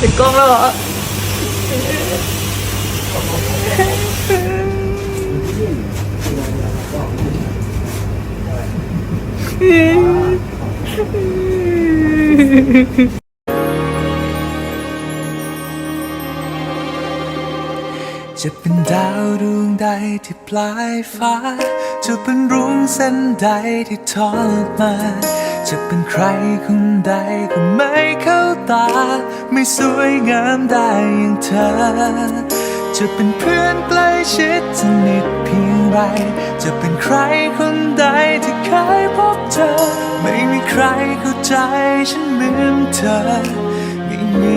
ปิดกล้องแล้วเหรอจะเป็นดาวดวงใดที่ปลายฟ้า จะเป็นรุ้งเส้นใดที่ทอดมา จะเป็นใครคนใดก็ไม่เข้าตา ไม่สวยงามได้อย่างเธอ จะเป็นเพื่อนใกล้ชิดสนิทเพียงไร จะเป็นใครคนใดที่เคยพบเจอไม่มีใครเข้าใจฉันเหมือนเธอไม่มี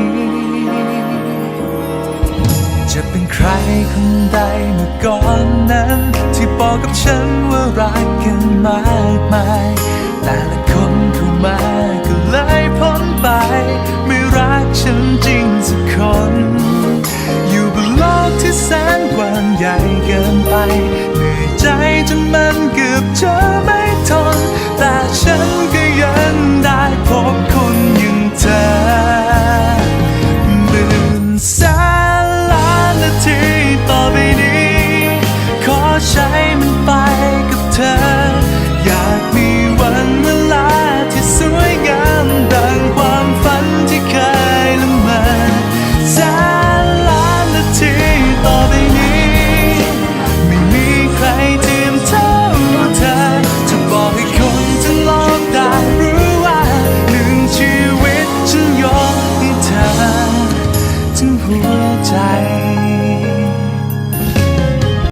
จะเป็นใครคนใดเมื่อก่อนนั้น ที่บอกกับฉันว่ารักกันมากมาย ไม่รักฉันจริงสักคน